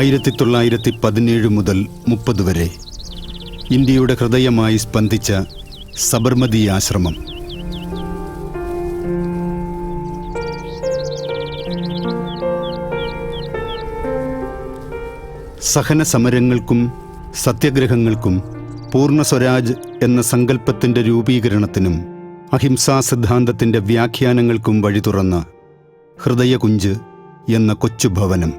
ആയിരത്തി തൊള്ളായിരത്തി പതിനേഴ് മുതൽ മുപ്പത് വരെ ഇന്ത്യയുടെ ഹൃദയമായി സ്പന്ദിച്ച സബർമതി ആശ്രമം. സഹന സമരങ്ങൾക്കും സത്യഗ്രഹങ്ങൾക്കും പൂർണ സ്വരാജ് എന്ന സങ്കല്പത്തിന്റെ രൂപീകരണത്തിനും അഹിംസാ സിദ്ധാന്തത്തിന്റെ വ്യാഖ്യാനങ്ങൾക്കും വഴി തുറന്ന ഹൃദയകുഞ്ച് എന്ന കൊച്ചു ഭവനം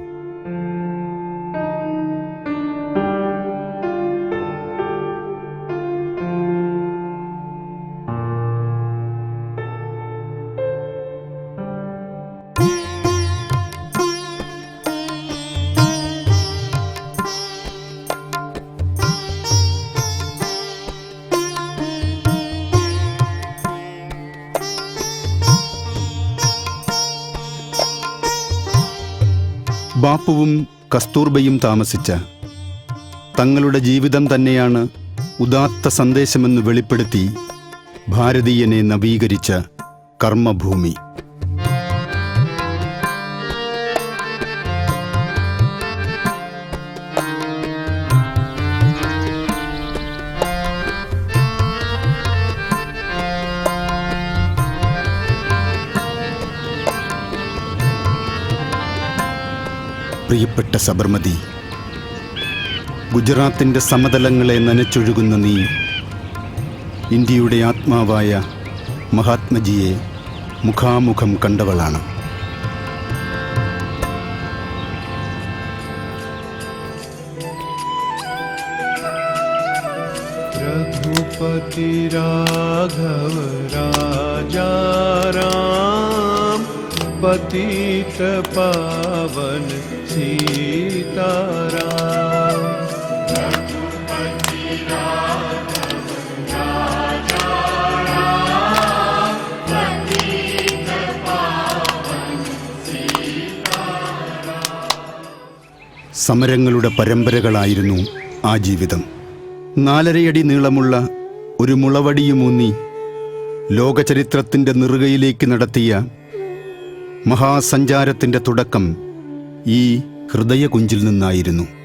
കസ്തൂർബയും താമസിച്ച. തങ്ങളുടെ ജീവിതം തന്നെയാണ് ഉദാത്ത സന്ദേശമെന്ന് വെളിപ്പെടുത്തി ഭാരതീയനെ നവീകരിച്ച കർമ്മഭൂമി. പ്രിയപ്പെട്ട സബർമതി ഗുജറാത്തിൻ്റെ സമതലങ്ങളെ നനച്ചൊഴുകുന്ന നീ ഇന്ത്യയുടെ ആത്മാവായ മഹാത്മജിയെ മുഖാമുഖം കണ്ടവളാണ് रघुपति राघव राजा राम पतित पावन सीताराम സമരങ്ങളുടെ പരമ്പരകളായിരുന്നു ആ ജീവിതം നാലരയടി നീളമുള്ള ഒരു മുളവടിയുമൂന്നി ലോകചരിത്രത്തിൻ്റെ നെറുകയിലേക്ക് നടത്തിയ മഹാസഞ്ചാരത്തിൻ്റെ തുടക്കം ഈ ഹൃദയകുഞ്ചിൽ നിന്നായിരുന്നു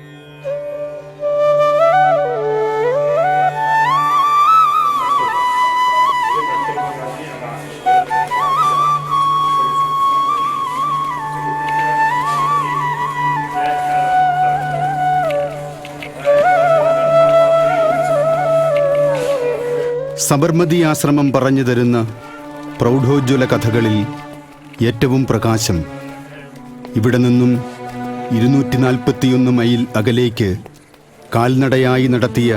സബർമതി ആശ്രമം പറഞ്ഞു തരുന്ന പ്രൗഢോജ്വല കഥകളിൽ ഏറ്റവും പ്രകാശം. ഇവിടെ നിന്നും ഇരുന്നൂറ്റി നാൽപ്പത്തിയൊന്ന് മൈൽ അകലേക്ക് കാൽനടയായി നടത്തിയ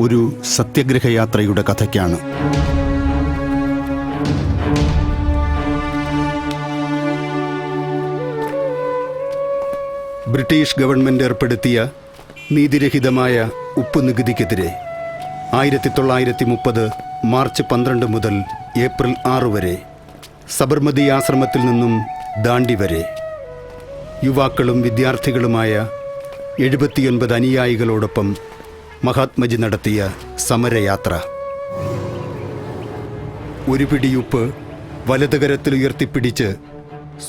ഒരു സത്യഗ്രഹയാത്രയുടെ കഥയ്ക്കാണ്. ബ്രിട്ടീഷ് ഗവൺമെന്റ് ഏർപ്പെടുത്തിയ നീതിരഹിതമായ ഉപ്പ് നികുതിക്കെതിരെ ആയിരത്തി തൊള്ളായിരത്തി മുപ്പത് മാർച്ച് പന്ത്രണ്ട് മുതൽ ഏപ്രിൽ ആറ് വരെ സബർമതി ആശ്രമത്തിൽ നിന്നും ദാണ്ടി വരെ യുവാക്കളും വിദ്യാർത്ഥികളുമായ എഴുപത്തിയൊൻപത് അനുയായികളോടൊപ്പം മഹാത്മജി നടത്തിയ സമരയാത്ര. ഒരു പിടിയുപ്പ് വലതുകരത്തിൽ ഉയർത്തിപ്പിടിച്ച്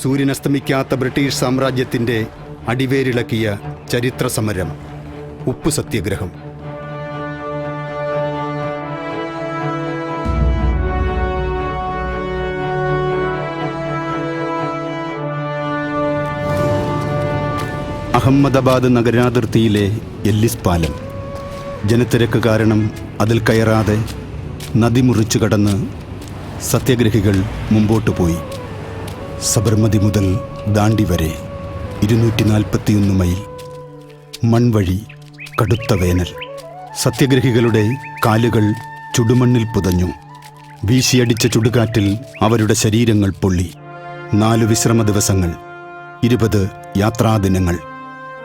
സൂര്യനസ്തമിക്കാത്ത ബ്രിട്ടീഷ് സാമ്രാജ്യത്തിന്റെ അടിവേരിളക്കിയ ചരിത്ര സമരം ഉപ്പ് സത്യാഗ്രഹം. അഹമ്മദാബാദ് നഗരാതിർത്തിയിലെ എല്ലിസ് പാലം. ജനത്തിരക്ക് കാരണം അതിൽ കയറാതെ നദി മുറിച്ചു കടന്ന് സത്യഗ്രഹികൾ മുമ്പോട്ട് പോയി. സബർമതി മുതൽ ദാണ്ടി വരെ ഇരുന്നൂറ്റി നാൽപ്പത്തിയൊന്ന് മൈൽ. മൺവഴി കടുത്ത വേനൽ. സത്യഗ്രഹികളുടെ കാലുകൾ ചുടുമണ്ണിൽ പുതഞ്ഞു. വീശിയടിച്ച ചുടുകാറ്റിൽ അവരുടെ ശരീരങ്ങൾ പൊള്ളി. നാലു വിശ്രമ ദിവസങ്ങൾ ഇരുപത് യാത്രാദിനങ്ങൾ.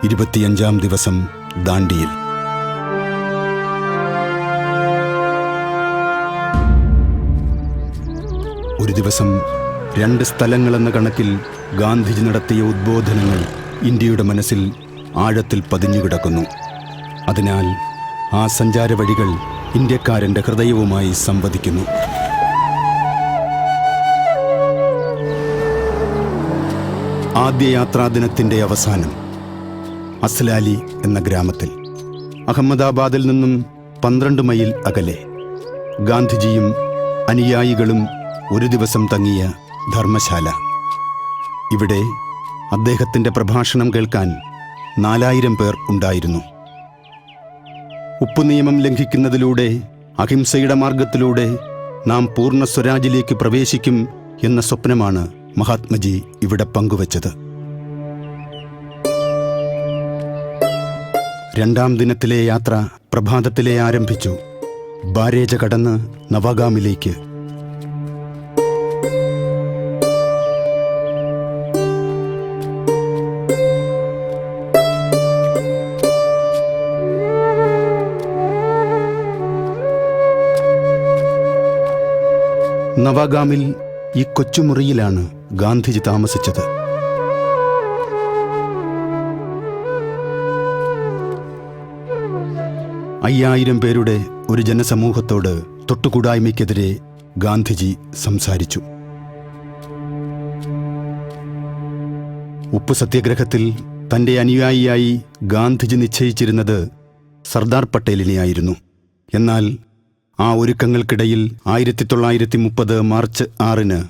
ഇരുപത്തിയഞ്ചാം ദിവസം ദാണ്ടിയിൽ ഒരു ദിവസം രണ്ട് സ്ഥലങ്ങളെന്ന കണക്കിൽ ഗാന്ധിജി നടത്തിയ ഉദ്ബോധനങ്ങൾ ഇന്ത്യയുടെ മനസ്സിൽ ആഴത്തിൽ പതിഞ്ഞുകിടക്കുന്നു അതിനാൽ ആ സഞ്ചാര വഴികൾ ഇന്ത്യക്കാരന്റെ ഹൃദയവുമായി സംവദിക്കുന്നു. ആദ്യ യാത്രാദിനത്തിന്റെ അവസാനം അസ്ലാലി എന്ന ഗ്രാമത്തിൽ. അഹമ്മദാബാദിൽ നിന്നും പന്ത്രണ്ട് മൈൽ അകലെ. ഗാന്ധിജിയും അനുയായികളും ഒരു ദിവസം തങ്ങിയ ധർമ്മശാല. ഇവിടെ അദ്ദേഹത്തിന്റെ പ്രഭാഷണം കേൾക്കാൻ നാലായിരം പേർ ഉണ്ടായിരുന്നു. ഉപ്പുനിയമം ലംഘിക്കുന്നതിലൂടെ അഹിംസയുടെ മാർഗത്തിലൂടെ നാം പൂർണ സ്വരാജിലേക്ക് പ്രവേശിക്കും എന്ന സ്വപ്നമാണ് മഹാത്മജി ഇവിടെ പങ്കുവച്ചത്. രണ്ടാം ദിനത്തിലെ യാത്ര പ്രഭാതത്തിലെ ആരംഭിച്ചു. ബാരേജ കടന്ന് നവാഗാമിലേക്ക്. നവാഗാമിൽ ഈ കൊച്ചുമുറിയിലാണ് ഗാന്ധിജി താമസിച്ചത്. അയ്യായിരം പേരുടെ ഒരു ജനസമൂഹത്തോട് തൊട്ടുകൂടായ്മയ്ക്കെതിരെ ഗാന്ധിജി സംസാരിച്ചു. ഉപ്പു സത്യാഗ്രഹത്തിൽ തന്റെ അനുയായിയായി ഗാന്ധിജി നിശ്ചയിച്ചിരുന്നത് സർദാർ പട്ടേലിനെയായിരുന്നു. എന്നാൽ ആ ഒരുക്കങ്ങൾക്കിടയിൽ ആയിരത്തി തൊള്ളായിരത്തി മുപ്പത് മാർച്ച് ആറിന്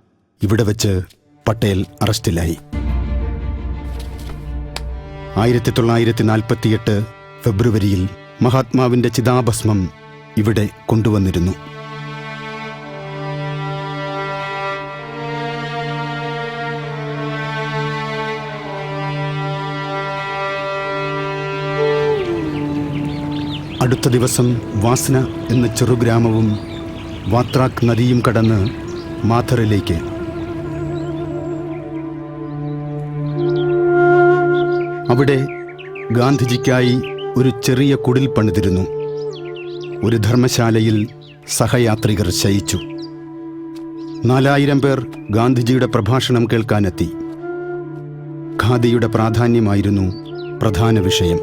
ഇവിടെ വെച്ച് പട്ടേൽ അറസ്റ്റിലായി. ആയിരത്തി തൊള്ളായിരത്തി നാൽപ്പത്തിയെട്ട് ഫെബ്രുവരിയിൽ മഹാത്മാവിന്റെ ചിതാഭസ്മം ഇവിടെ കൊണ്ടുവന്നിരുന്നു. അടുത്ത ദിവസം വാസന എന്ന ചെറുഗ്രാമവും വാത്രാക് നദിയും കടന്ന് മാഥറിലേക്ക്. അവിടെ ഗാന്ധിജിക്കായി ഒരു ചെറിയ കുടിൽ പണിതിരുന്നു. ഒരു ധർമ്മശാലയിൽ സഹയാത്രികർ ശയിച്ചു. നാലായിരം പേർ ഗാന്ധിജിയുടെ പ്രഭാഷണം കേൾക്കാനെത്തി. ഖാദിയുടെ പ്രാധാന്യമായിരുന്നു പ്രധാന വിഷയം.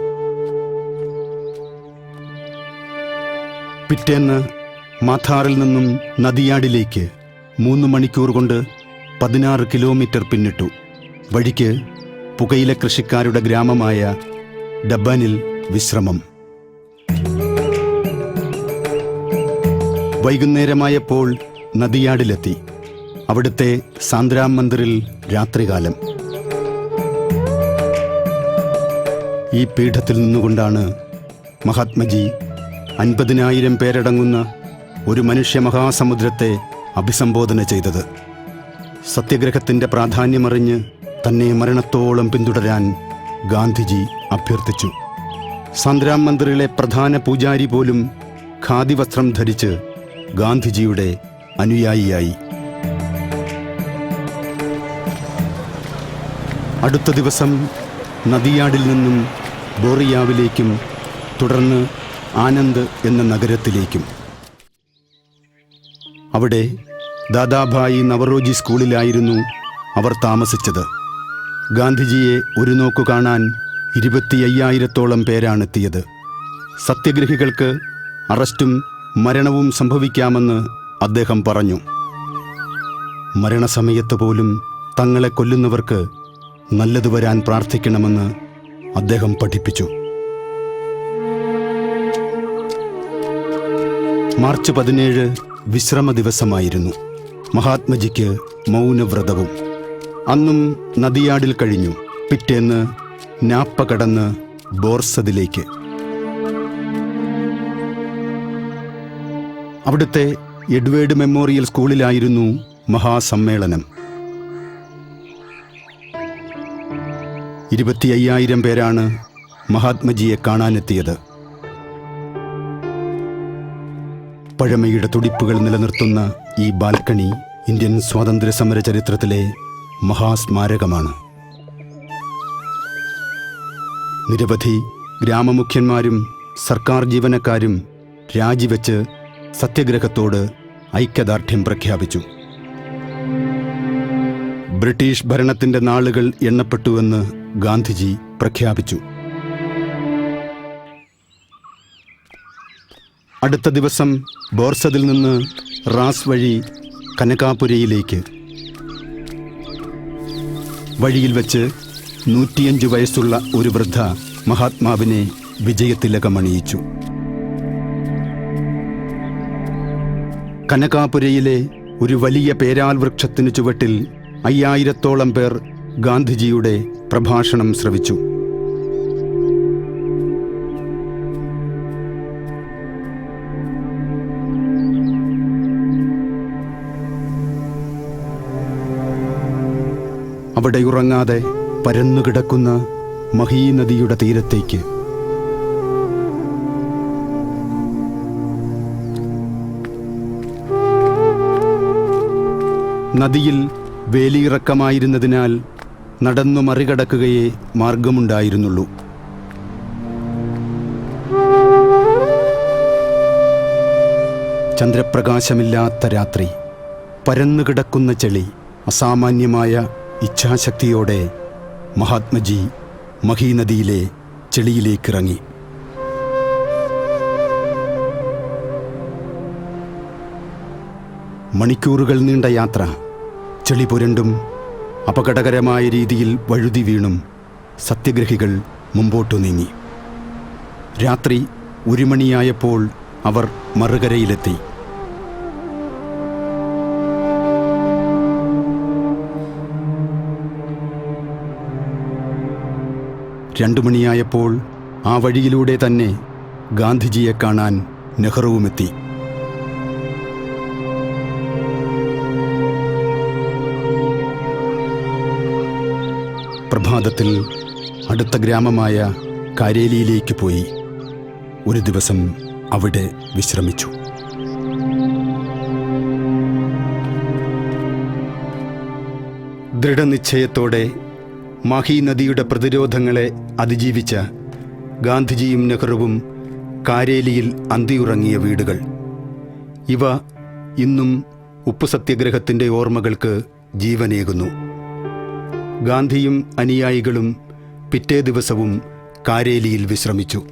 പിറ്റേന്ന് മാഥാറിൽ നിന്നും നദിയാടിലേക്ക് മൂന്ന് മണിക്കൂർ കൊണ്ട് പതിനാറ് കിലോമീറ്റർ പിന്നിട്ടു. വഴിക്ക് പുകയില കൃഷിക്കാരുടെ ഗ്രാമമായ ഡബാനിൽ വിശ്രമം. വൈകുന്നേരമായപ്പോൾ നദിയാടിലെത്തി. അവിടുത്തെ സാന്ദ്രാം മന്ദിറിൽ രാത്രികാലം. ഈ പീഠത്തിൽ നിന്നുകൊണ്ടാണ് മഹാത്മജി അൻപതിനായിരം പേരടങ്ങുന്ന ഒരു മനുഷ്യ മഹാസമുദ്രത്തെ അഭിസംബോധന ചെയ്തത്. സത്യഗ്രഹത്തിന്റെ പ്രാധാന്യമറിഞ്ഞ് തന്നെ മരണത്തോളം പിന്തുടരാൻ ഗാന്ധിജി അഭ്യർത്ഥിച്ചു. സാന്ദ്രാം മന്ദിറിലെ പ്രധാന പൂജാരി പോലും ഖാദി വസ്ത്രം ധരിച്ച് ഗാന്ധിജിയുടെ അനുയായിയായി. അടുത്ത ദിവസം നദിയാടിൽ നിന്നും ബോറിയാവിലേക്കും തുടർന്ന് ആനന്ദ് എന്ന നഗരത്തിലേക്കും. അവിടെ ദാദാഭായി നവറോജി സ്കൂളിലായിരുന്നു അവർ താമസിച്ചത്. ഗാന്ധിജിയെ ഒരു നോക്കു കാണാൻ ഇരുപത്തി അയ്യായിരത്തോളം പേരാണെത്തിയത്. സത്യഗ്രഹികൾക്ക് അറസ്റ്റും മരണവും സംഭവിക്കാമെന്ന് അദ്ദേഹം പറഞ്ഞു. മരണസമയത്ത് പോലും തങ്ങളെ കൊല്ലുന്നവർക്ക് നല്ലത് വരാൻ പ്രാർത്ഥിക്കണമെന്ന് അദ്ദേഹം പഠിപ്പിച്ചു. മാർച്ച് പതിനേഴ് വിശ്രമ ദിവസമായിരുന്നു. മഹാത്മജിക്ക് മൗനവ്രതവും. അന്നും നദിയാടിൽ കഴിഞ്ഞു. പിറ്റേന്ന് നാപ്പ കടന്ന് ബോർസദിലേക്ക്. അവിടുത്തെ എഡ്വേർഡ് മെമ്മോറിയൽ സ്കൂളിലായിരുന്നു മഹാസമ്മേളനം. ഇരുപത്തി അയ്യായിരം പേരാണ് മഹാത്മജിയെ കാണാനെത്തിയത്. പഴമയുടെ തുടിപ്പുകൾ നിലനിർത്തുന്ന ഈ ബാൽക്കണി ഇന്ത്യൻ സ്വാതന്ത്ര്യ സമര ചരിത്രത്തിലെ മഹാസ്മാരകമാണ്. നിരവധി ഗ്രാമമുഖ്യന്മാരും സർക്കാർ ജീവനക്കാരും രാജിവെച്ച് സത്യഗ്രഹത്തോട് ഐക്യദാർഢ്യം പ്രഖ്യാപിച്ചു. ബ്രിട്ടീഷ് ഭരണത്തിന്റെ നാളുകൾ എണ്ണപ്പെട്ടുവെന്ന് ഗാന്ധിജി പ്രഖ്യാപിച്ചു. അടുത്ത ദിവസം ബോർസതിൽ നിന്ന് റാസ് വഴി കനകാപുരയിലേക്ക്. വഴിയിൽ വെച്ച് നൂറ്റിയഞ്ച് വയസ്സുള്ള ഒരു വൃദ്ധ മഹാത്മാവിനെ വിജയത്തിലകമണിയിച്ചു. കനകാപുരയിലെ ഒരു വലിയ പേരാൽ വൃക്ഷത്തിനു ചുവട്ടിൽ അയ്യായിരത്തോളം പേർ ഗാന്ധിജിയുടെ പ്രഭാഷണം ശ്രവിച്ചു. അവിടെ ഉറങ്ങാതെ പരന്നുകിടക്കുന്ന മഹീനദിയുടെ തീരത്തേക്ക്. നദിയിൽ വേലിയിറക്കമായിരുന്നതിനാൽ നടന്നു മറികടക്കുകയേ മാർഗമുണ്ടായിരുന്നുള്ളൂ. ചന്ദ്രപ്രകാശമില്ലാത്ത രാത്രി പരന്നുകിടക്കുന്ന ചെളി അസാമാന്യമായ ഇച്ഛാശക്തിയോടെ മഹാത്മജി മഹീനദിയിലെ ചെളിയിലേക്കിറങ്ങി. മണിക്കൂറുകൾ നീണ്ട യാത്ര. ചെളി പുരണ്ടും അപകടകരമായ രീതിയിൽ വഴുതി വീണും സത്യഗ്രഹികൾ മുമ്പോട്ടു നീങ്ങി. രാത്രി ഒരു മണിയായപ്പോൾ അവർ മറുകരയിലെത്തി. രണ്ടു മണിയായപ്പോൾ ആ വഴിയിലൂടെ തന്നെ ഗാന്ധിജിയെ കാണാൻ നെഹ്റുവുമെത്തി. പ്രഭാതത്തിൽ അടുത്ത ഗ്രാമമായ കാരേലിയിലേക്ക് പോയി. ഒരു ദിവസം അവിടെ വിശ്രമിച്ചു. ദൃഢനിശ്ചയത്തോടെ മാഹി നദിയുടെ പ്രതിരോധങ്ങളെ അതിജീവിച്ച ഗാന്ധിജിയും നെഹ്റുവും കാരേലിയിൽ അന്തിയുറങ്ങിയ വീടുകൾ. ഇവ ഇന്നും ഉപ്പു സത്യാഗ്രഹത്തിന്റെ ഓർമ്മകൾക്ക് ജീവനേകുന്നു. ഗാന്ധിയും അനുയായികളും പിറ്റേ ദിവസവും കാരേലിയിൽ വിശ്രമിച്ചു.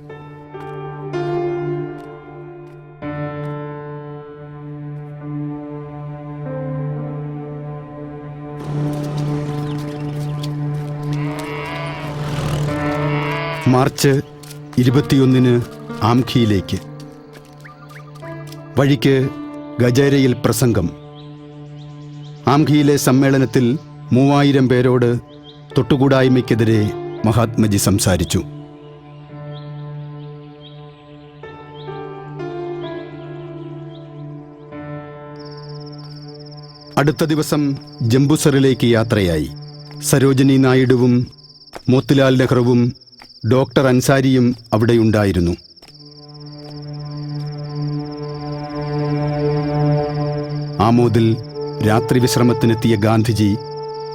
മാർച്ച് ഇരുപത്തിയൊന്നിന് ആംഖിയിലേക്ക്. വഴിക്ക് ഗജേരയിൽ പ്രസംഗം. ആംഖിയിലെ സമ്മേളനത്തിൽ മൂവായിരം പേരോട് തൊട്ടുകൂടായ്മയ്ക്കെതിരെ മഹാത്മജി സംസാരിച്ചു. അടുത്ത ദിവസം ജംബുസറിലേക്ക് യാത്രയായി. സരോജിനി നായിഡുവും മോത്തിലാൽ നെഹ്റുവും ഡോക്ടർ അൻസാരിയും അവിടെയുണ്ടായിരുന്നു. ആമോദിൽ രാത്രി വിശ്രമത്തിനെത്തിയ ഗാന്ധിജി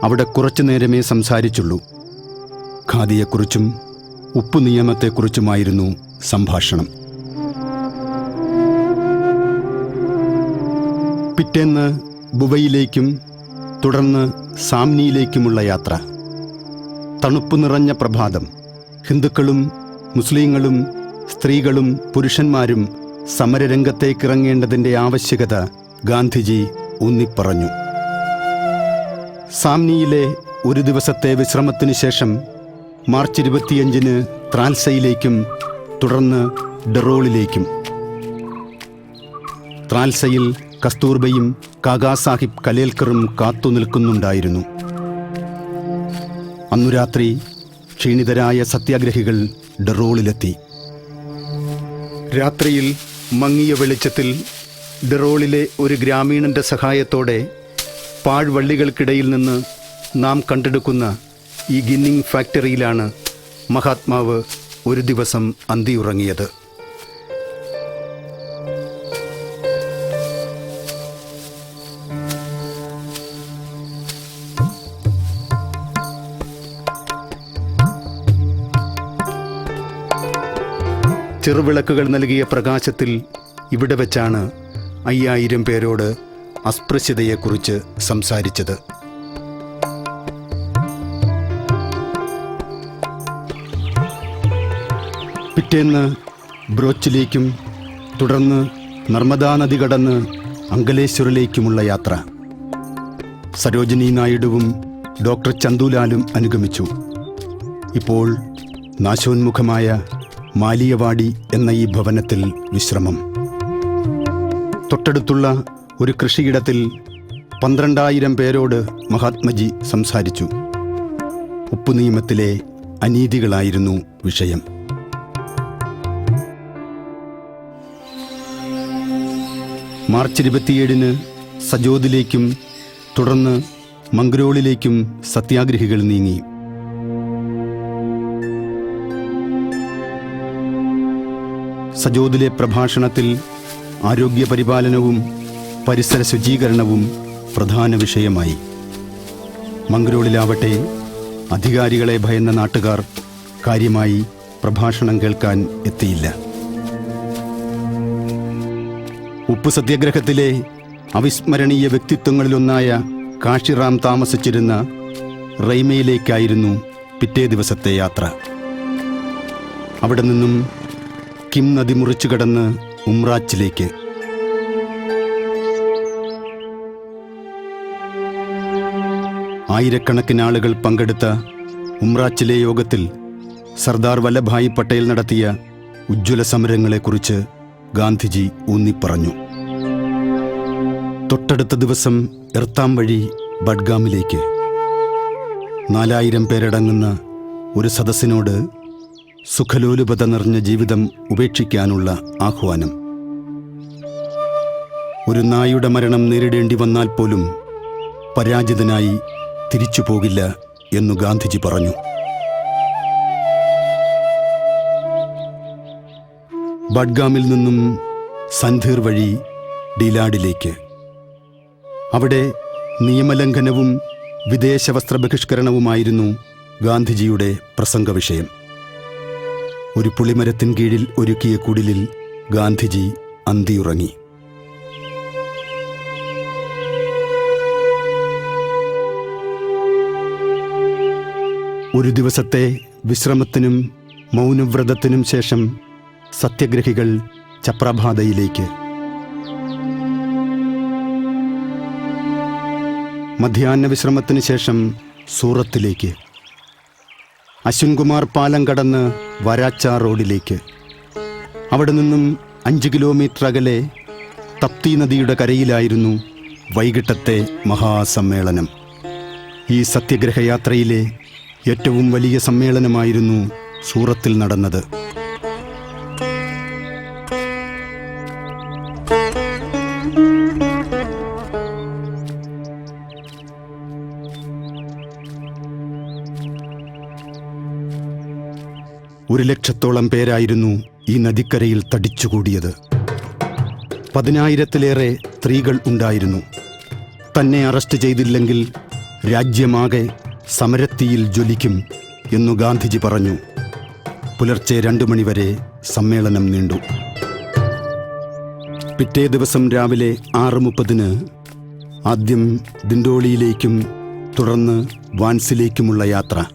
അവിടെ കുറച്ചു നേരമേ സംസാരിച്ചുള്ളൂ. ഖാദിയെക്കുറിച്ചും ഉപ്പ് നിയമത്തെക്കുറിച്ചുമായിരുന്നു സംഭാഷണം. പിറ്റേന്ന് ബുബയിലേക്കും തുടർന്ന് സാംനിയിലേക്കുമുള്ള യാത്ര. തണുപ്പ് നിറഞ്ഞ പ്രഭാതം. ഹിന്ദുക്കളും മുസ്ലിങ്ങളും സ്ത്രീകളും പുരുഷന്മാരും സമരരംഗത്തേക്കിറങ്ങേണ്ടതിന്റെ ആവശ്യകത ഗാന്ധിജി ഊന്നിപ്പറഞ്ഞു. സാംനിയിലെ ഒരു ദിവസത്തെ വിശ്രമത്തിനു ശേഷം മാർച്ച് ഇരുപത്തിയഞ്ചിന് ത്രാൽസയിലേക്കും തുടർന്ന് ഡെറോളിലേക്കും. ത്രാൽസയിൽ കസ്തൂർബയും കാഗാ സാഹിബ് കലേൽക്കറും കാത്തുനിൽക്കുന്നുണ്ടായിരുന്നു. അന്നു രാത്രി ക്ഷീണിതരായ സത്യാഗ്രഹികൾ ഡെറോളിലെത്തി. രാത്രിയിൽ മങ്ങിയ വെളിച്ചത്തിൽ ഡെറോളിലെ ഒരു ഗ്രാമീണന്റെ സഹായത്തോടെ പാഴ്വള്ളികൾക്കിടയിൽ നിന്ന് നാം കണ്ടെടുക്കുന്ന ഈ ഗിന്നിങ് ഫാക്ടറിയിലാണ് മഹാത്മാവ് ഒരു ദിവസം അന്തിയുറങ്ങിയത്. ചെറുവിളക്കുകൾ നൽകിയ പ്രകാശത്തിൽ ഇവിടെ വെച്ചാണ് അയ്യായിരം പേരോട് അസ്പൃശ്യതയെക്കുറിച്ച് സംസാരിച്ചത്. പിറ്റേന്ന് ബ്രോച്ചിലേക്കും തുടർന്ന് നർമ്മദാ നദി കടന്ന് അങ്കലേശ്വറിലേക്കുമുള്ള യാത്ര. സരോജിനി നായിഡുവും ഡോക്ടർ ചന്തുലാലും അനുഗമിച്ചു. ഇപ്പോൾ നാശോന്മുഖമായ മാലിയവാടി എന്ന ഈ ഭവനത്തിൽ വിശ്രമം. തൊട്ടടുത്തുള്ള ഒരു കൃഷിയിടത്തിൽ പന്ത്രണ്ടായിരം പേരോട് മഹാത്മജി സംസാരിച്ചു. ഉപ്പു നിയമത്തിലെ അനീതികളായിരുന്നു വിഷയം. മാർച്ച് ഇരുപത്തിയേഴിന് സജോദിലേക്കും തുടർന്ന് മംഗ്രോളിലേക്കും സത്യാഗ്രഹികൾ നീങ്ങി. സജോദിലെ പ്രഭാഷണത്തിൽ ആരോഗ്യ പരിപാലനവും പരിസര ശുചീകരണവും പ്രധാന വിഷയമായി. മംഗ്രോളിലാവട്ടെ അധികാരികളെ ഭയന്ന നാട്ടുകാർ കാര്യമായി പ്രഭാഷണം കേൾക്കാൻ എത്തിയില്ല. ഉപ്പു സത്യാഗ്രഹത്തിലെ അവിസ്മരണീയ വ്യക്തിത്വങ്ങളിലൊന്നായ കാശിറാം താമസിച്ചിരുന്ന റെയ്മയിലേക്കായിരുന്നു പിറ്റേ ദിവസത്തെ യാത്ര. അവിടെ നിന്നും കിം നദി മുറിച്ചു കടന്ന് ഉംറാച്ചിലേക്ക്. ആയിരക്കണക്കിന് ആളുകൾ പങ്കെടുത്ത ഉംറാച്ചിലെ യോഗത്തിൽ സർദാർ വല്ലഭായ് പട്ടേൽ നടത്തിയ ഉജ്ജ്വല സമരങ്ങളെക്കുറിച്ച് ഗാന്ധിജി ഊന്നിപ്പറഞ്ഞു. തൊട്ടടുത്ത ദിവസം എർത്താം വഴി ബഡ്ഗാമിലേക്ക്. നാലായിരം പേരടങ്ങുന്ന ഒരു സദസ്സിനോട് സുഖലോലുപത നിറഞ്ഞ ജീവിതം ഉപേക്ഷിക്കാനുള്ള ആഹ്വാനം. ഒരു നായുടെ മരണം നേരിടേണ്ടി വന്നാൽ പോലും പരാജിതനായി തിരിച്ചു പോകില്ല എന്നു ഗാന്ധിജി പറഞ്ഞു. ബഡ്ഗാമിൽ നിന്നും സന്ധീർ വഴി ഡീലാഡിലേക്ക്. അവിടെ നിയമലംഘനവും വിദേശ വസ്ത്ര ബഹിഷ്കരണവുമായിരുന്നു ഗാന്ധിജിയുടെ പ്രസംഗ വിഷയം ഒരു പുളിമരത്തിൻ കീഴിൽ ഒരുക്കിയ കുടിലിൽ ഗാന്ധിജി അന്തിയുറങ്ങി. ഒരു ദിവസത്തെ വിശ്രമത്തിനും മൗനവ്രതത്തിനും ശേഷം സത്യഗ്രഹികൾ ചപ്രഭാതയിലേക്ക്. മധ്യാഹ്ന വിശ്രമത്തിന് ശേഷം സൂറത്തിലേക്ക്. അശ്വിൻകുമാർ പാലം കടന്ന് വരാച്ച റോഡിലേക്ക്. അവിടെ നിന്നും അഞ്ച് കിലോമീറ്റർ അകലെ തപ്തി നദിയുടെ കരയിലായിരുന്നു വൈകിട്ടത്തെ മഹാസമ്മേളനം. ഈ സത്യഗ്രഹയാത്രയിലെ ഏറ്റവും വലിയ സമ്മേളനമായിരുന്നു സൂറത്തിൽ നടന്നത്. ഒരു ലക്ഷത്തോളം പേരായിരുന്നു ഈ നദിക്കരയിൽ തടിച്ചുകൂടിയത്. പതിനായിരത്തിലേറെ സ്ത്രീകൾ ഉണ്ടായിരുന്നു. തന്നെ അറസ്റ്റ് ചെയ്തില്ലെങ്കിൽ രാജ്യമാകെ സമരത്തിയിൽ ജ്വലിക്കും എന്നു ഗാന്ധിജി പറഞ്ഞു. പുലർച്ചെ രണ്ടു മണിവരെ സമ്മേളനം നീണ്ടു. പിറ്റേ ദിവസം രാവിലെ ആറ് മുപ്പതിന് ആദ്യം ദിണ്ടോളിയിലേക്കും തുടർന്ന് വാൻസിലേക്കുമുള്ള യാത്ര.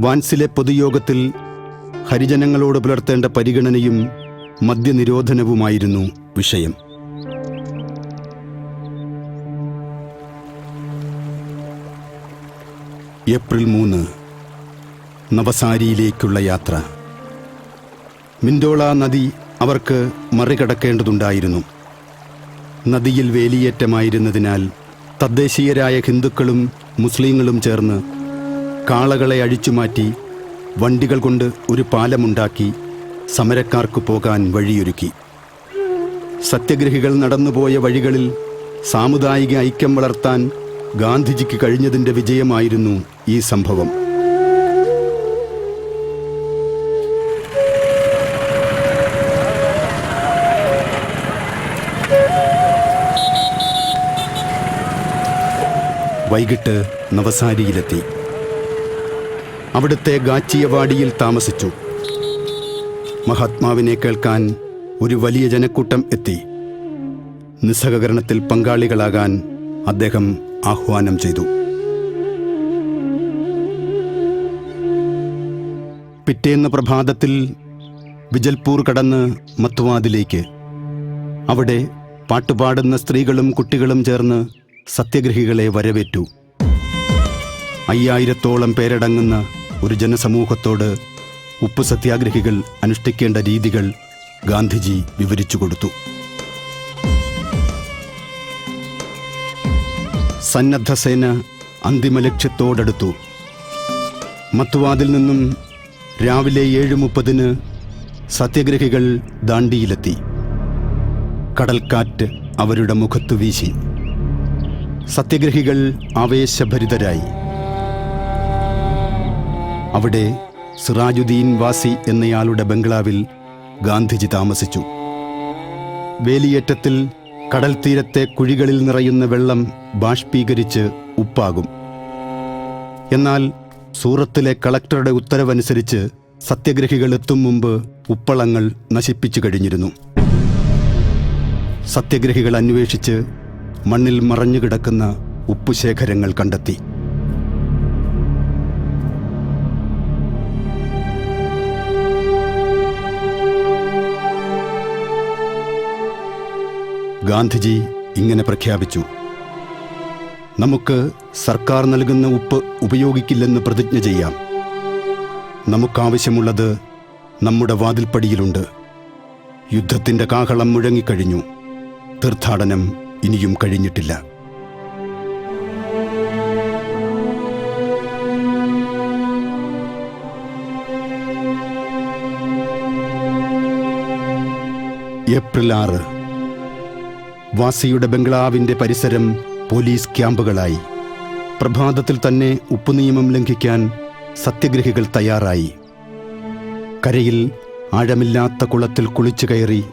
വാൻസിലെ പൊതുയോഗത്തിൽ ഹരിജനങ്ങളോട് പുലർത്തേണ്ട പരിഗണനയും മദ്യനിരോധനവുമായിരുന്നു വിഷയം. ഏപ്രിൽ മൂന്ന് നവസാരിയിലേക്കുള്ള യാത്ര. മിൻഡോള നദി അവർക്ക് മറികടക്കേണ്ടതുണ്ടായിരുന്നു. നദിയിൽ വേലിയേറ്റമായിരുന്നതിനാൽ തദ്ദേശീയരായ ഹിന്ദുക്കളും മുസ്ലിങ്ങളും ചേർന്ന് കാളകളെ അഴിച്ചുമാറ്റി വണ്ടികൾ കൊണ്ട് ഒരു പാലമുണ്ടാക്കി സമരക്കാർക്ക് പോകാൻ വഴിയൊരുക്കി. സത്യഗ്രഹികൾ നടന്നുപോയ വഴികളിൽ സാമുദായിക ഐക്യം വളർത്താൻ ഗാന്ധിജിക്ക് കഴിഞ്ഞതിന്റെ വിജയമായിരുന്നു ഈ സംഭവം. വൈകിട്ട് നവസാരിയിലെത്തി. അവിടുത്തെ ഗാച്ചിയവാടിയിൽ താമസിച്ചു. മഹാത്മാവിനെ കേൾക്കാൻ ഒരു വലിയ ജനക്കൂട്ടം എത്തി. നിസ്സഹകരണത്തിൽ പങ്കാളികളാകാൻ അദ്ദേഹം ആഹ്വാനം ചെയ്തു. പിറ്റേന്ന് പ്രഭാതത്തിൽ വിജൽപൂർ കടന്ന് മത്വാദിലേക്ക്. അവിടെ പാട്ടുപാടുന്ന സ്ത്രീകളും കുട്ടികളും ചേർന്ന് സത്യഗ്രഹികളെ വരവേറ്റു. അയ്യായിരത്തോളം പേരടങ്ങുന്ന ഒരു ജനസമൂഹത്തോട് ഉപ്പ് സത്യാഗ്രഹികൾ അനുഷ്ഠിക്കേണ്ട രീതികൾ ഗാന്ധിജി വിവരിച്ചു കൊടുത്തു. സന്നദ്ധ സേന അന്തിമ ലക്ഷ്യത്തോടടുത്തു. മത്തുവാതിൽ നിന്നും രാവിലെ ഏഴ് മുപ്പതിന് സത്യഗ്രഹികൾ ദാണ്ടിയിലെത്തി. കടൽക്കാറ്റ് അവരുടെ മുഖത്തു വീശി. സത്യഗ്രഹികൾ ആവേശഭരിതരായി. അവിടെ സിറാജുദ്ദീൻ വാസി എന്നയാളുടെ ബംഗ്ലാവിൽ ഗാന്ധിജി താമസിച്ചു. വേലിയേറ്റത്തിൽ കടൽ തീരത്തെ കുഴികളിൽ നിറയുന്ന വെള്ളം ബാഷ്പീകരിച്ച് ഉപ്പാകും. എന്നാൽ സൂറത്തിലെ കളക്ടറുടെ ഉത്തരവനുസരിച്ച് സത്യഗ്രഹികൾ എത്തും മുമ്പ് ഉപ്പളങ്ങൾ നശിപ്പിച്ചു കഴിഞ്ഞിരുന്നു. സത്യഗ്രഹികൾ അന്വേഷിച്ച് മണ്ണിൽ മറഞ്ഞുകിടക്കുന്ന ഉപ്പുശേഖരങ്ങൾ കണ്ടെത്തി. ഗാന്ധിജി ഇങ്ങനെ പ്രഖ്യാപിച്ചു. നമുക്ക് സർക്കാർ നൽകുന്ന ഉപ്പ് ഉപയോഗിക്കില്ലെന്ന് പ്രതിജ്ഞ ചെയ്യാം. നമുക്കാവശ്യമുള്ളത് നമ്മുടെ വാതിൽപ്പടിയിലുണ്ട്. യുദ്ധത്തിന്റെ കാഹളം മുഴങ്ങിക്കഴിഞ്ഞു. തീർത്ഥാടനം ഇനിയും കഴിഞ്ഞിട്ടില്ല. ഏപ്രിൽ ആറ് വാസിയുടെ ബംഗ്ലാവിന്റെ പരിസരം പോലീസ് ക്യാമ്പുകളായി. പ്രഭാതത്തിൽ തന്നെ ഉപ്പുനിയമം ലംഘിക്കാൻ സത്യഗ്രഹികൾ തയ്യാറായി. കരയിൽ ആഴമില്ലാത്ത കുളത്തിൽ കുളിച്ചു കയറി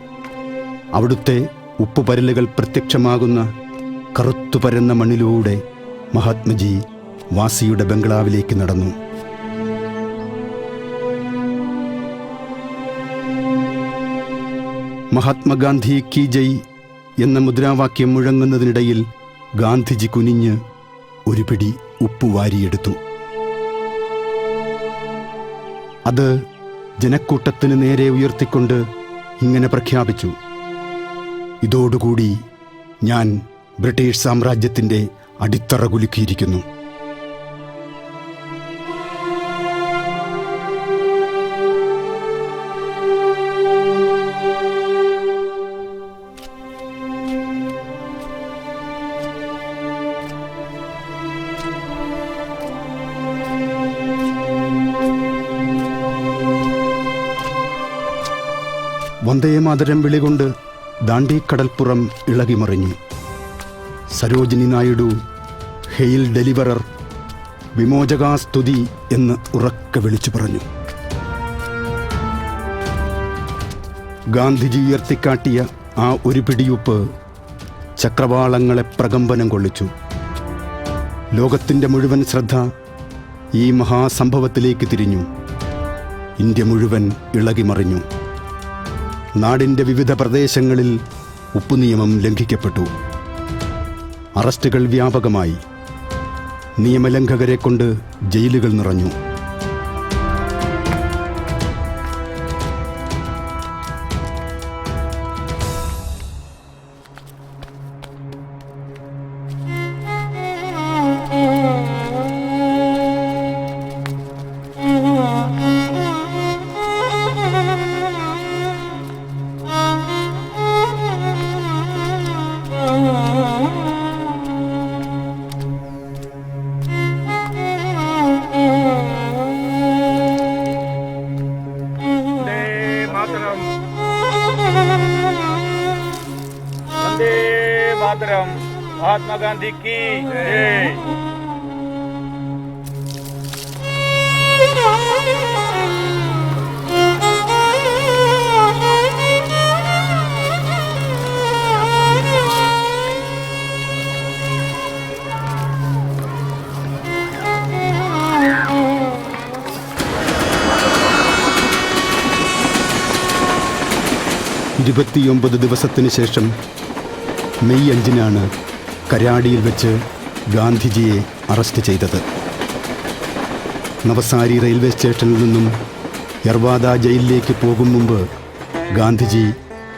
അവിടുത്തെ ഉപ്പുപരലുകൾ പ്രത്യക്ഷമാകുന്ന കറുത്തുപരന്ന മണ്ണിലൂടെ മഹാത്മജി വാസിയുടെ ബംഗ്ലാവിലേക്ക് നടന്നു. മഹാത്മാഗാന്ധി കി ജയ് എന്ന മുദ്രാവാക്യം മുഴങ്ങുന്നതിനിടയിൽ ഗാന്ധിജി കുനിഞ്ഞ് ഒരു പിടി ഉപ്പ് വാരിയെടുത്തു. അത് ജനക്കൂട്ടത്തിന് നേരെ ഉയർത്തിക്കൊണ്ട് ഇങ്ങനെ പ്രഖ്യാപിച്ചു. ഇതോടുകൂടി ഞാൻ ബ്രിട്ടീഷ് സാമ്രാജ്യത്തിന്റെ അടിത്തറ കുലുക്കിയിരിക്കുന്നു. വന്ദേമാതരം വിളികൊണ്ട് ദാണ്ടിക്കടൽപ്പുറം ഇളകിമറിഞ്ഞു. സരോജിനി നായിഡു ഹെയിൽ ഡെലിവറർ വിമോചകാസ്തുതി എന്ന് ഉറക്കെ വിളിച്ചു പറഞ്ഞു. ഗാന്ധിജി ഉയർത്തിക്കാട്ടിയ ആ ഒരു പിടിയുപ്പ് ചക്രവാളങ്ങളെ പ്രകമ്പനം കൊള്ളിച്ചു. ലോകത്തിന്റെ മുഴുവൻ ശ്രദ്ധ ഈ മഹാസംഭവത്തിലേക്ക് തിരിഞ്ഞു. ഇന്ത്യ മുഴുവൻ ഇളകിമറിഞ്ഞു. നാടിന്റെ വിവിധ പ്രദേശങ്ങളിൽ ഉപ്പുനിയമം ലംഘിക്കപ്പെട്ടു. അറസ്റ്റുകൾ വ്യാപകമായി. നിയമലംഘകരെ കൊണ്ട് ജയിലുകൾ നിറഞ്ഞു. ഗാന്ധിക്ക് ഇരുപത്തിയൊമ്പത് ദിവസത്തിന് ശേഷം മെയ് അഞ്ചിനാണ് കരാടിയിൽ വെച്ച് ഗാന്ധിജിയെ അറസ്റ്റ് ചെയ്തത്. നവസാരി റെയിൽവേ സ്റ്റേഷനിൽ നിന്നും യർവാദ ജയിലിലേക്ക് പോകും മുമ്പ് ഗാന്ധിജി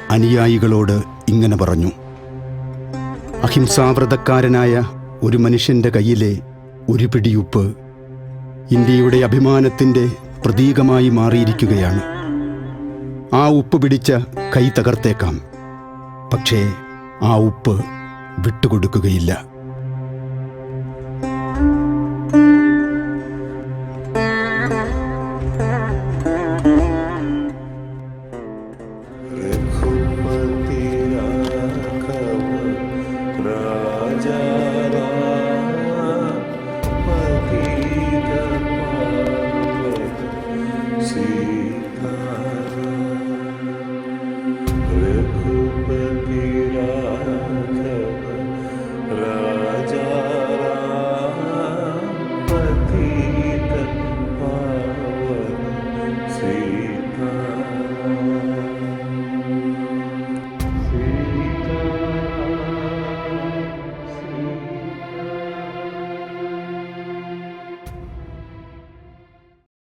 അനുയായികളോട് ഇങ്ങനെ പറഞ്ഞു. അഹിംസാവ്രതക്കാരനായ ഒരു മനുഷ്യന്റെ കയ്യിലെ ഒരു പിടിയുപ്പ് ഇന്ത്യയുടെ അഭിമാനത്തിന്റെ പ്രതീകമായി മാറിയിരിക്കുകയാണ്. ആ ഉപ്പ് പിടിച്ച കൈ തകർത്തേക്കാം. പക്ഷേ ആ ഉപ്പ് വിട്ടുകൊടുക്കുകയില്ല.